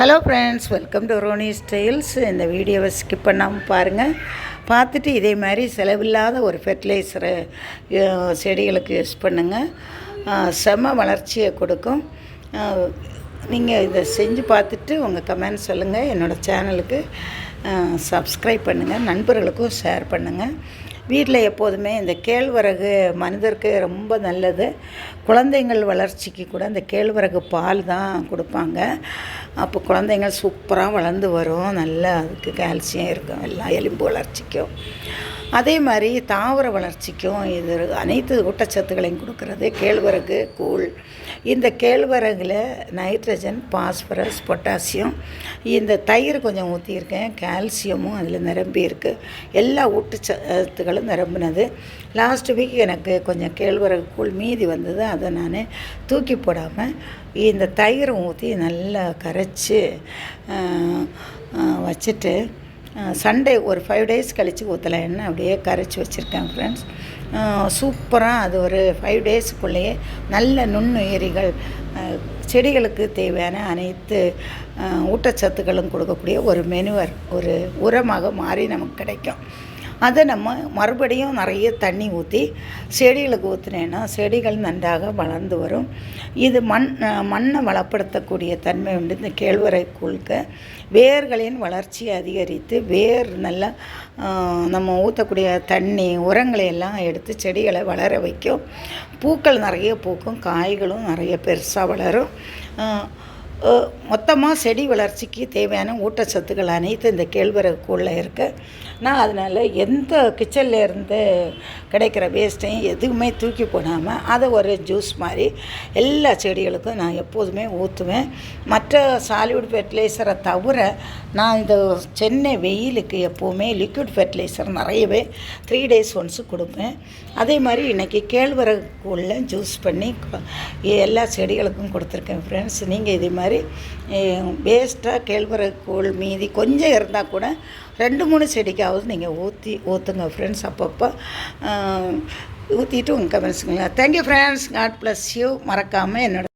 Hello friends welcome to Roni styles இந்த வீடியோவை skip பண்ணாமல் பாருங்கள் பார்த்துட்டு இதே மாதிரி செலவில்லாத ஒரு ஃபெர்டிலைசரை செடிகளுக்கு யூஸ் பண்ணுங்கள் செம வளர்ச்சியை கொடுக்கும். நீங்கள் இதை செஞ்சு பார்த்துட்டு உங்கள் கமெண்ட் சொல்லுங்கள் என்னோடய சேனலுக்கு சப்ஸ்கிரைப் பண்ணுங்கள் நண்பர்களுக்கும் ஷேர் பண்ணுங்கள் வீட்டில் எப்போதுமே இந்த கேழ்வரகு மனிதருக்கு ரொம்ப நல்லது. குழந்தைங்கள் வளர்ச்சிக்கு கூட இந்த கேழ்வரகு பால் தான் கொடுப்பாங்க. அப்போ குழந்தைங்கள் சூப்பராக வளர்ந்து வரும். நல்லா அதுக்கு கால்சியம் இருக்கும். எல்லாம் எலும்பு வளர்ச்சிக்கும். அதே மாதிரி தாவர வளர்ச்சிக்கும் இது அனைத்து ஊட்டச்சத்துக்களையும் கொடுக்கறது. கேழ்வரகு கூழ். இந்த கேழ்வரகில் நைட்ரஜன் பாஸ்பரஸ் பொட்டாசியம் இந்த தயிர் கொஞ்சம் ஊற்றியிருக்கேன் கால்சியமும் அதில் நிரம்பி இருக்குது எல்லா ஊட்டச்சத்துக்களும் நிரம்பினது. லாஸ்ட் வீக் எனக்கு கொஞ்சம் கேழ்வரகு கூழ் மீதி வந்தது. அதை நான் தூக்கி போடாமல் இந்த தயிரை ஊற்றி நல்லா கரைச்சி வச்சுட்டு சண்டே ஒரு ஃபைவ் டேஸ் கழித்து ஊற்றலாம் எண்ணெய் அப்படியே கரைச்சி வச்சுருக்கேன் ஃப்ரெண்ட்ஸ் சூப்பராக அது ஒரு ஃபைவ் டேஸுக்குள்ளேயே நல்ல நுண்ணுயிரிகள் செடிகளுக்கு தேவையான அனைத்து ஊட்டச்சத்துக்களும் கொடுக்கக்கூடிய ஒரு மெனுவர் ஒரு உரமாக மாறி நமக்கு கிடைக்கும். அதை நம்ம மறுபடியும் நிறைய தண்ணி ஊற்றி செடிகளுக்கு ஊற்றினேன்னா செடிகள் நன்றாக வளர்ந்து வரும். இது மண் மண்ணை வளப்படுத்தக்கூடிய தன்மை உண்டு. இந்த கேழ்வரை கூழ்க்க வேர்களின் வளர்ச்சியை அதிகரித்து வேர் நல்லா நம்ம ஊற்றக்கூடிய தண்ணி உரங்களை எல்லாம் எடுத்து செடிகளை வளர வைக்கும். பூக்கள் நிறைய பூக்கும் காய்களும் நிறைய பெருசாக வளரும். மொத்தமாக செடி வளர்ச்சிக்கு தேவையான ஊட்டச்சத்துக்கள் அனைத்து இந்த கேழ்வரகுக்குள்ளே இருக்கு. நான் அதனால் எந்த கிச்சனில் இருந்து கிடைக்கிற வேஸ்ட்டையும் எதுவுமே தூக்கி போடாமல் அதை ஒரு ஜூஸ் மாதிரி எல்லா செடிகளுக்கும் நான் எப்போதுமே ஊற்றுவேன் மற்ற சாலிவுட் ஃபெர்டிலைசரை தவிர நான் இந்த சென்னை வெயிலுக்கு எப்போவுமே லிக்விட் ஃபெர்டிலைசர் நிறையவே த்ரீ டேஸ் ஒன்ஸு கொடுப்பேன். அதே மாதிரி இன்றைக்கி கேழ்வரகுக்குள்ள ஜூஸ் பண்ணி எல்லா செடிகளுக்கும் கொடுத்துருக்கேன் ஃப்ரெண்ட்ஸ் நீங்கள் இதே மாதிரி வேஸ்ட்டாக கேழ்வரகு கூழ் மீதி கொஞ்சம் இருந்தால் கூட ரெண்டு மூணு செடிக்காவது நீங்கள் ஊற்றி ஊற்றுங்க ஃப்ரெண்ட்ஸ் அப்பப்போ ஊற்றிட்டு உங்கள் கமெண்ட்ஸுங்களா thank you friends god bless you மறக்காமல் என்னோட